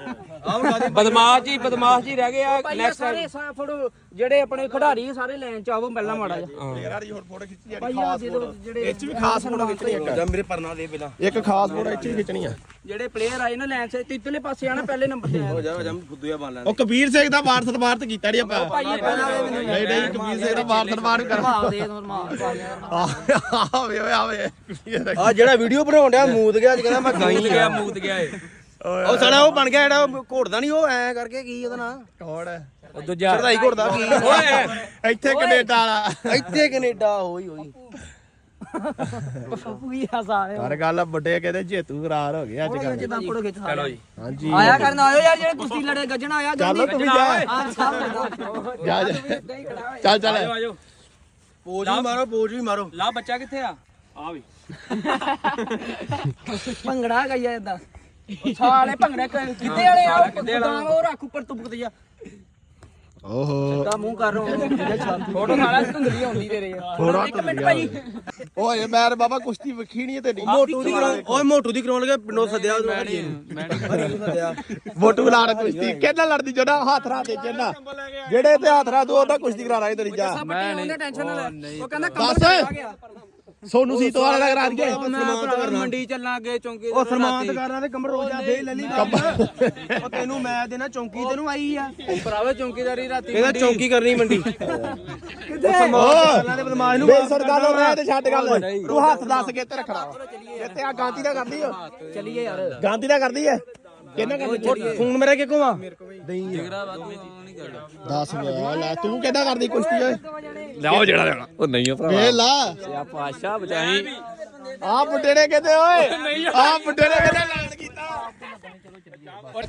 ਆਹ ਬਦਮਾਸ਼ ਜੀ ਬਦਮਾਸ਼ ਜੀ ਰਹਿ ਗਏ ਆ ਭਾਈ ਨੈਕਸਟ ਸਾਰੇ ਸਾ- ਫੋਟੋ ਜਿਹੜੇ ਆਪਣੇ ਖਿਡਾਰੀ ਸਾਰੇ ਲਾਈਨ ਚ ਆਵੋ ਪਹਿਲਾਂ ਮਾੜਾ ਜਿਹਾ। ਯਾਰ ਜੀ ਹੋਰ ਫੋਟੋ ਖਿੱਚੀ ਆ ਭਾਈ ਆ ਦੇ ਦਿਓ ਜਿਹੜੇ ਇਹ ਚ ਵੀ ਖਾਸ ਫੋਟੋ ਖਿੱਚਣੀ ਆ। ਜਾ ਮੇਰੇ ਪਰਨਾ ਦੇ ਪਹਿਲਾਂ। ਇੱਕ ਖਾਸ ਫੋਟੋ ਇੱਥੇ ਵੀ ਖਿੱਚਣੀ ਆ। ਜਿਹੜੇ ਪਲੇਅਰ ਆਏ ਨਾ ਲਾਈਨ ਚ ਤਿੱਤਲੇ ਪਾਸੇ ਆਣਾ ਪਹਿਲੇ ਨੰਬਰ ਤੇ ਹੋ ਜਾ ਹੋ ਜਾ ਫੁੱਦੂਆ ਬਣ ਲੈਣ ਉਹ ਕਬੀਰ ਸਿੰਘ ਦਾ ਵਾਰਸਤ ਵਾਰਤ ਕੀਤਾ ਨਹੀਂ ਆਪਾਂ। ਨਹੀਂ ਨਹੀਂ ਕਬੀਰ ਸਿੰਘ ਦਾ ਵਾਰਸਤ ਵਾਰ ਕਰ। ਭਾਵ ਦੇ ਨਰਮਾਲ ਆਵੇ ਓਏ ਆਵੇ। ਆ ਜਿਹੜਾ ਵੀਡੀਓ ਬਣਾਉਣ ਡਿਆ ਮੂਤ ਗਿਆ ਅੱਜ ਕਹਿੰਦਾ ਮੈਂ ਗਾਈ ਗਿਆ ਮੂਤ ਗਿਆ ਏ ਉਹ ਸਾਲਾ ਉਹ ਬਣ ਗਿਆ ਜਿਹੜਾ ਘੋੜਦਾ ਨਹੀਂ ਉਹ ਐ ਕਰਕੇ ਕੀ ਉਹਦਾ ਨਾਂ? ਕੌਣ ਹੈ? ਉਹ ਦੂਜਾ। ਚੜਾਈ ਘੋੜਦਾ। ਕੀ ਓਏ। ਇੱਥੇ ਕੈਨੇਡਾ ਵਾਲਾ। ਇੱਥੇ ਕੈਨੇਡਾ ਹੋਈ ਹੋਈ। ਪੂਰੀ ਗੱਲ ਵੱਡੇ ਕਹਿੰਦੇ ਜੇਤੂ ਕਰਾਰ ਹੋ ਗਿਆ ਅੱਜ ਕੱਲ ਜਿੱਦਾਂ ਫੋਟੋ ਖਿੱਚ ਚਲੋ ਜੀ। ਹਾਂਜੀ। ਆਇਆ ਕਰਨ ਆਇਓ ਯਾਰ ਜਿਹੜੇ ਕੁਸ਼ਤੀ ਲੜੇ ਗੱਜਣ ਆਇਆ ਚੱਲ ਜਲਦੀ ਤੂੰ ਵੀ ਜਾ। ਆ ਸਾਹਮਣੇ ਜਾ। ਜਾ। ਚੱਲ ਚੱਲ। ਆਜੋ ਪੋਜ ਵੀ ਮਾਰੋ ਪੋਜ ਵੀ ਮਾਰੋ। ਲਾ ਬੱਚਾ ਕਿੱਥੇ ਆ? ਆ ਵੀ। ਭੰਗੜਾ ਗਈਆ ਇਦਾਂ। ਸਾਲੇ ਭੰਗੜੇ ਕ- ਕਿੱਥੇ ਵਾਲੇ ਆ? ਉਹ ਉਹ ਰੱਖ ਉੱਪਰ ਤੁਪਕ ਜਾ ਓਹੋ। ਦਾ ਮੂੰਹ ਕਰ ਰੋ ਫੋਟੋ ਸਾਲਾ ਧੁੰਦਲੀ ਆਉਂਦੀ ਤੇਰੇ ਯਾਰ। ਥੋੜਾ ਇੱਕ ਮਿੰਟ ਭਾਈ। ਓਏ ਮੈਂ ਬਾਬਾ ਕੁਸ਼ਤੀ ਵਿਖੀ ਨਹੀਂ ਤੇ ਨਹੀਂ ਮੋਟੂ ਦੀ ਕਰਾਉਣ ਓਏ ਮੋਟੂ ਦੀ ਕਰਾਉਣ ਲੱਗੇ ਪਿੰਡੋਂ ਸੱਦਿਆ ਉਹਨੂੰ ਹਰੀ ਨੂੰ ਸੱਦਿਆ। ਮੋਟੂ ਲਾੜ ਕੁਸ਼ਤੀ ਕਿਹਨਾਂ ਲੜਦੀ ਜਿਹੜਾ ਹੱਥ ਰਾ ਦੇ ਜਿੰਨਾ। ਜਿਹੜੇ ਤੇ ਹੱਥ ਰਾ ਦੋ ਉਹਦਾ ਕੁਸ਼ਤੀ ਕਰਾ ਰਹੀ ਤੇਰੀ ਜਾ। ਮੈਂ ਨਹੀਂ। ਟੈਨਸ਼ਨ ਨਾ ਲੈ। ਉਹ ਕਹਿੰਦਾ ਕੰਮ। ਆ ਗਿਆ। ਸੋਨੂ ਸੀਤੋ ਵਾਲਾ ਕਰਾ ਦਈਏ ਮੰਡੀ ਚੱਲਾਂਗੇ ਚੌਂਕੀ ਉਹ ਸਰਮਾਨਤ ਕਰਨਾ ਤੇ ਕੰਬਰ ਰੋਜਾ ਫੇਰ ਲੈ ਲਈ ਉਹ ਤੈਨੂੰ ਮੈਂ ਦੇਣਾ ਚੌਂਕੀ ਤੈਨੂੰ ਆਈ ਆ। ਭਰਾਵੇ ਚੌਂਕੀਦਾਰੀ ਰਾਤੀ ਕਹਿੰਦਾ ਚੌਂਕੀ ਕਰਨੀ ਮੰਡੀ। ਕਿੱਥੇ? ਕਰਨਾ ਤੇ ਬਦਮਾਸ਼ ਨੂੰ ਬੇਸਰ ਗੱਲ ਹੋ ਰਿਹਾ ਤੇ ਛੱਡ ਗੱਲ ਤੂੰ ਹੱਥ ਦੱਸ ਕੇ ਤੇ ਰੱਖਣਾ ਇੱਥੇ ਆ ਗਾਂਧੀ ਦਾ ਕਰਦੀ ਓ। ਚਲੀਏ ਯਾਰ। ਗਾਂਧੀ ਦਾ ਕਰਦੀ ਐ। ਕਿਹਨਾਂ ਕਰਦੀ ਫੋਨ ਮੇਰਾ ਕਿੱਕੋ ਆ? 10 ਗਿਆ ਲੈ ਤੂੰ ਕਿੱਦਾਂ ਕਰਦੀ ਕੁਸ਼ਤੀ ਓਏ? ਲਿਆਓ ਜਿਹੜਾ ਲੈਣਾ। ਉਹ ਨਹੀਂ ਭਰਾ ਵੇਖ ਲਾ। ਆ ਪਾਸ਼ਾ ਬਚਾਈ। ਆ ਬੁੱਢੇ ਨੇ ਕਿਤੇ ਓਏ? ਆ। ਬੁੱਢੇ ਨੇ ਕਿਤੇ ਐਲਾਨ ਕੀਤਾ।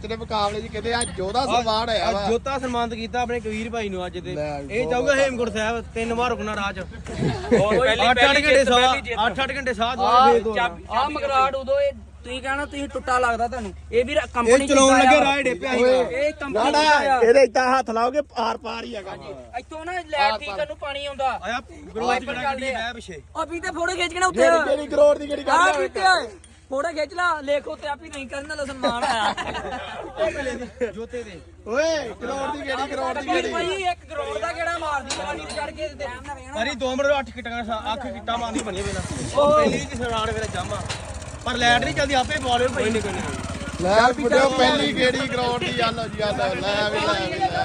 ਤੇਰੇ ਮੁਕਾਬਲੇ 'ਚ ਕਿਤੇ ਆ ਜੋਦਾ ਸਨਮਾਨ ਹੋਇਆ ਵਾ। ਜੋਤਾ ਸਨਮਾਨਿਤ ਕੀਤਾ ਆਪਣੇ ਕਬੀਰ ਭਾਈ ਨੂੰ ਅੱਜ ਤੇ। ਲੈ, ਇਹ ਜਾਊਗਾ ਹੇਮਕੁੰਟ ਸਾਹਿਬ ਤਿੰਨ ਵਾਰ ਰੁਕਣਾ ਪਹਿਲੀ 8-8 ਪਹਿਲੀ ਘੰਟੇ ਜਿੱਤ ਸਾਹ ਪਹਿਲੀ ਜਿੱਤ। 8-8 ਘੰਟੇ ਸਾਹ ਆ ਫੇਰ ਆ ਮਗਰਾਟ ਉਦੋਂ ਇਹ ਤੁਸੀਂ ਕਹਿਣਾ ਤੁਸੀਂ ਟੁੱਟਾ ਲੱਗਦਾ ਤੁਹਾਨੂੰ। ਇਹ ਵੀ ਕੰਪਨੀ ਇਹ ਚਲਾਉਣ ਲੱਗੇ ਰਾਹ ਡੇ ਪਿਆ ਸੀਗਾ ਇਹ ਕੰਪਨੀ ਇਹਦੇ ਇਦਾਂ ਹੱਥ ਲਾਓਗੇ ਆਰ ਪਾਰ ਹੀ ਹੈਗਾ। ਇੱਥੋਂ ਨਾ ਲੈਟ ਠੀਕ ਨੂੰ ਪਾਣੀ ਆਉਂਦਾ। ਆਇਆ ਗਰੋਜ ਕਿਹੜਾ ਗੱਡੀ ਬਹਿ ਪਿੱਛੇ? ਆ ਵੀ ਤੇ ਫੋਟੋ ਖਿੱਚ ਕੇ ਨਾ ਉੱਥੇ ਕਿਹੜੀ ਦੀ ਕਿਹੜੀ ਆ ਗੱਲ ਕਿੱਥੇ ਓਏ ਫੋਟੋ ਖਿੱਚ ਲਾ ਲੇਖ ਉੱਤੇ ਆਪੀ ਨਹੀਂ ਕਰਨ ਦਾ ਸਨਮਾਨ ਆਇਆ ਜੋਤੇ ਦੇ ਓਏ ਕਰੋੜ ਦੀ ਕਿਹੜੀ ਕਰੋੜ ਦੀ ਕਿਹੜੀ? ਭਾਈ ਇੱਕ ਕਰੋੜ ਦਾ ਕਿਹੜਾ ਮਾਰਦੀ ਪਾਣੀ ਚੜ ਕੇ ਤੇ ਅਰੀ 2 ਮਿੰਟ 8 ਕਿਟਾਂ ਦਾ ਅੱਖ ਕਿੱਟਾ ਮਾਰਦੀ ਬਣੀ ਵੇਲਾ ਉਹ ਪਹਿਲੀ ਚ ਸਰਾੜ ਵੇਲੇ ਜਾਮਾ ਪਰ ਲਾਈਟ ਨਹੀਂ ਚੱਲਦੀ ਆਪੇ ਬੋਲੇ ਭਾਈ। ਨਹੀਂ ਕੋਈ ਲੈ ਬੁੱਢੇ ਪਹਿਲੀ ਕਿਹੜੀ ਕਰੋੜ ਦੀ ਗੱਲ ਜੀ ਗੱਲ ਲੈ ਵੀ ਲੈ ਵੀ ਲੈ